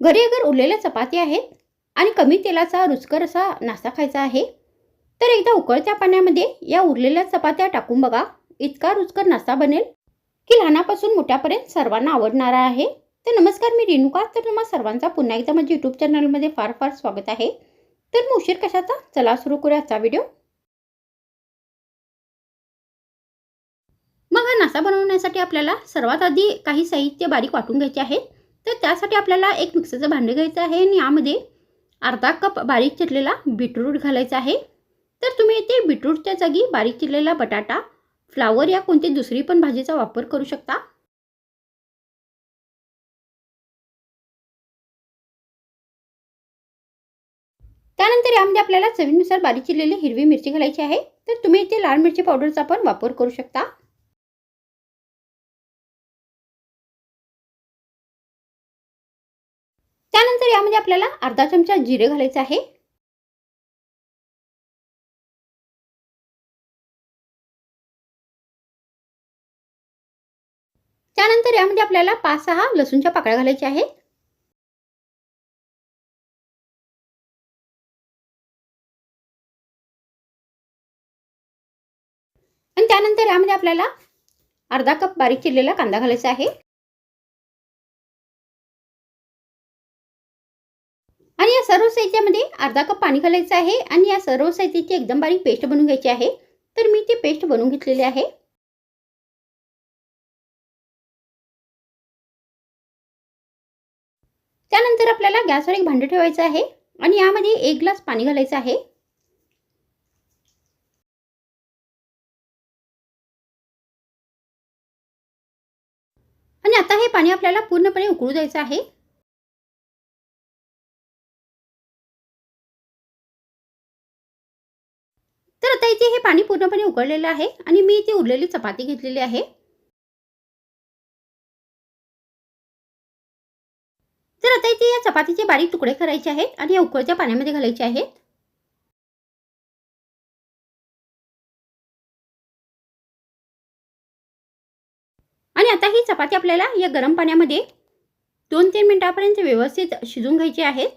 घरी अगर उरलेल्या चपाती आहेत आणि कमी तेलाचा रुचकर असा नाश्ता खायचा आहे तर एकदा उकळत्या पाण्यामध्ये या उरलेल्या चपात्या टाकून बघा इतका रुचकर नाश्ता बनेल की लहानापासून मोठ्यापर्यंत सर्वांना आवडणारा आहे. तर नमस्कार मी रेणुका. तर तुम्हा सर्वांचा पुन्हा एकदा माझ्या यूट्यूब चॅनलमध्ये फार फार स्वागत आहे. तर मग उशीर कशाचा? चला सुरू करूया आजचा व्हिडिओ मग हा नाश्ता बनवण्यासाठी आपल्याला सर्वात आधी काही साहित्य बारीक वाटून घ्यायचे आहेत तर त्यासाठी आपल्याला एक मिक्सरचं भांडे घ्यायचं आहे आणि यामध्ये अर्धा कप बारीक चिरलेला बीटरूट घालायचा आहे. तर तुम्ही इथे बीटरूटच्या जागी बारीक चिरलेला बटाटा फ्लावर या कोणती दुसरी पण भाजीचा वापर करू शकता. त्यानंतर यामध्ये आपल्याला चवीनुसार बारीक चिरलेली हिरवी मिरची घालायची आहे. तर तुम्ही इथे लाल मिरची पावडरचा पण वापर करू शकता. त्यानंतर यामध्ये म्हणजे आपल्याला अर्धा चमचा जिरे घालायचे आहे. त्यानंतर यामध्ये म्हणजे आपल्याला पाच सहा लसूणच्या पाकळ्या घालायच्या आहेत आणि त्यानंतर यामध्ये म्हणजे आपल्याला अर्धा कप बारीक चिरलेला कांदा घालायचा आहे. साहित्यामध्ये अर्धा कप पाणी घालायचं आहे आणि या सर्व साहित्याची एकदम बारीक पेस्ट बनवून घ्यायची आहे. तर मी ती पेस्ट बनवून घेतलेली आहे. त्यानंतर आपल्याला गॅसवर एक भांडं ठेवायचं आहे आणि यामध्ये एक ग्लास पाणी घालायचं आहे. आणि आता हे पाणी आपल्याला पूर्णपणे उकळू द्यायचं आहे. तर आता इथे हे पाणी पूर्णपणे उकळलेलं आहे आणि मी इथे उरलेली चपाती घेतलेली आहे. तर आता इथे या चपातीचे बारीक तुकडे करायचे आहेत आणि या उकळच्या पाण्यामध्ये घालायचे आहेत. आणि आता ही चपाती आपल्याला या गरम पाण्यामध्ये दोन तीन मिनिटापर्यंत व्यवस्थित शिजून घ्यायची आहेत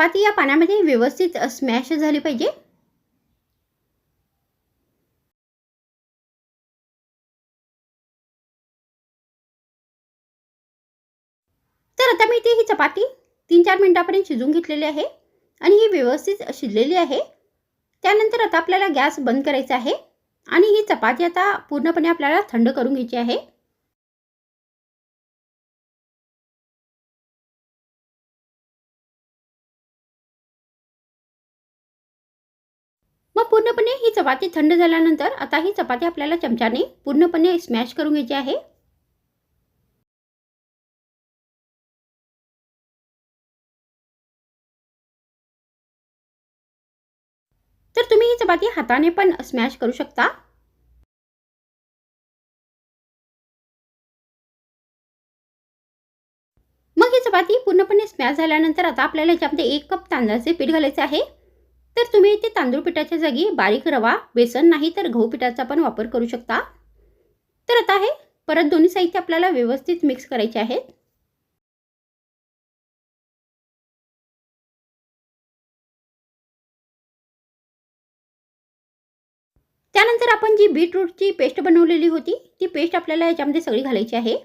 चपाती या पाण्यामध्ये व्यवस्थित स्मॅश झाली पाहिजे. तर आता मी इथे ही चपाती तीन चार मिनिटापर्यंत शिजून घेतलेली आहे आणि ही व्यवस्थित शिजलेली आहे. त्यानंतर आता आपल्याला गॅस बंद करायचा आहे आणि ही चपाती आता पूर्णपणे आपल्याला थंड करून घ्यायची आहे. मग पूर्णपणे ही चपाती थंड झाल्यानंतर आता ही चपाती आपल्याला चमच्याने पूर्णपणे स्मॅश करून घ्यायची आहे. तर तुम्ही ही चपाती हाताने पण स्मॅश करू शकता. मग ही चपाती पूर्णपणे स्मॅश झाल्यानंतर आता आपल्याला याच्यामध्ये एक कप तांदळाचे पीठ घालायचे आहे. तर तुम्ही इथे तांदूळ पिठाच्या जागी बारीक रवा बेसन नाही तर गहू पिठाचा पण वापर करू शकता. तर आता हे परत दोन्ही साहित्य आपल्याला व्यवस्थित मिक्स करायचे आहेत. त्यानंतर आपण जी बीटरूटची पेस्ट बनवलेली होती ती पेस्ट आपल्याला याच्यामध्ये सगळी घालायची आहे.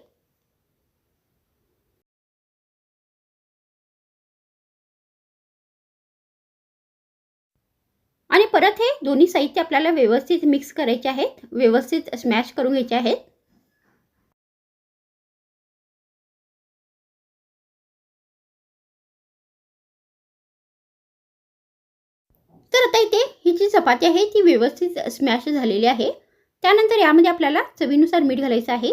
आणि परत हे दोन्ही साहित्य आपल्याला व्यवस्थित मिक्स करायचे आहेत. व्यवस्थित स्मॅश करून घ्यायचे आहेत. तर आता इथे ही जी चपाती आहे ती व्यवस्थित स्मॅश झालेली आहे. त्यानंतर यामध्ये आपल्याला चवीनुसार मीठ घालायचं आहे.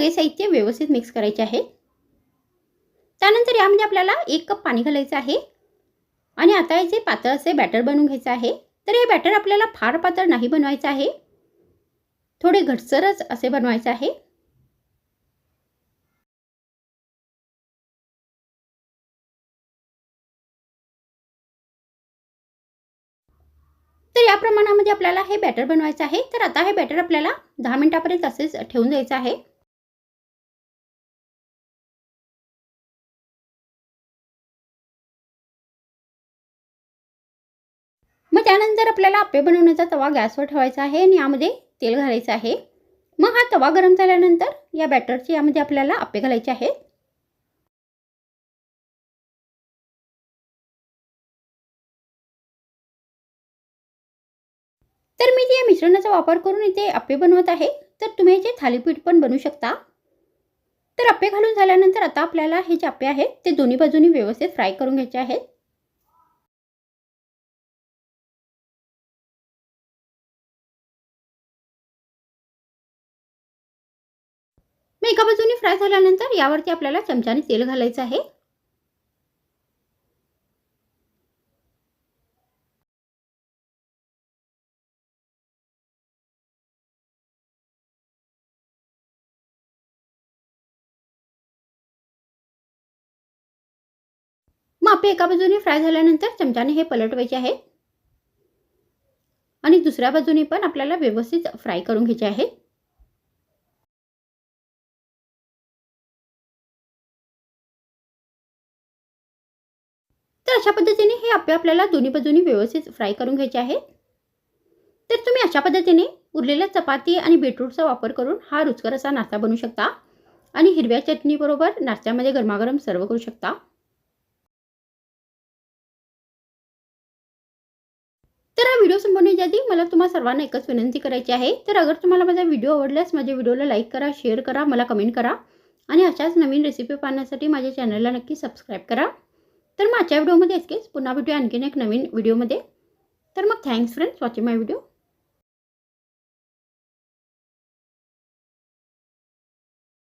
सगळे साहित्य व्यवस्थित मिक्स करायचे आहे. त्यानंतर यामध्ये आपल्याला एक कप पाणी घालायचं आहे. आणि आता याचे पातळ असे बॅटर बनवून घ्यायचं आहे तर हे बॅटर आपल्याला फार पातळ नाही बनवायचं आहे. थोडे घटसरच असे बनवायचं आहे. तर या प्रमाणामध्ये आपल्याला हे बॅटर बनवायचं आहे. तर आता हे बॅटर आपल्याला दहा मिनिटापर्यंत असेच ठेवून द्यायचं आहे. मग त्यानंतर आपल्याला आप्पे बनवण्याचा तवा गॅसवर ठेवायचा आहे आणि यामध्ये तेल घालायचं आहे. मग हा तवा गरम झाल्यानंतर या बॅटरचे यामध्ये आपल्याला आप्पे घालायचे आहेत. तर मी या मिश्रणाचा वापर करून इथे आप्पे बनवत आहे. तर तुम्ही याचे थालीपीठ पण बनवू शकता. तर आप्पे घालून झाल्यानंतर आता आपल्याला हे जे आप्पे आहेत ते दोन्ही बाजूनी व्यवस्थित फ्राय करून घ्यायचे आहेत. एका बाजूने फ्राय झाल्यानंतर यावरती आपल्याला चमच्याने तेल घालायचं आहे. मग एका बाजूने फ्राय झाल्यानंतर चमच्याने हे पलटवायचे आहे. आणि दुसऱ्या बाजूने पण आपल्याला व्यवस्थित फ्राय करून घ्यायचे आहे. तर अशा पद्धतीने हे आपे आपल्याला दोन्ही बाजूनी व्यवस्थित फ्राय करून घ्यायचे आहे. तर तुम्ही अशा पद्धतीने उरलेल्या चपाती आणि बीटरूटचा वापर करून हा रुचकर असा नाश्ता बनवू शकता. आणि हिरव्या चटणीबरोबर नाश्त्यामध्ये गरमागरम सर्व करू शकता. तर हा व्हिडिओ संपवण्याच्या आधी मला तुम्हाला सर्वांना एकच विनंती करायची आहे. तर अगर तुम्हाला माझा व्हिडिओ आवडल्यास माझ्या व्हिडिओला लाईक करा शेअर करा मला कमेंट करा. आणि अशाच नवीन रेसिपी पाहण्यासाठी माझ्या चॅनलला नक्की सबस्क्राईब करा. तर माझ्या व्हिडिओमध्ये इतकेच पुन्हा भेटूया आणखीन एक नवीन व्हिडिओमध्ये. तर मग thanks friends watching my video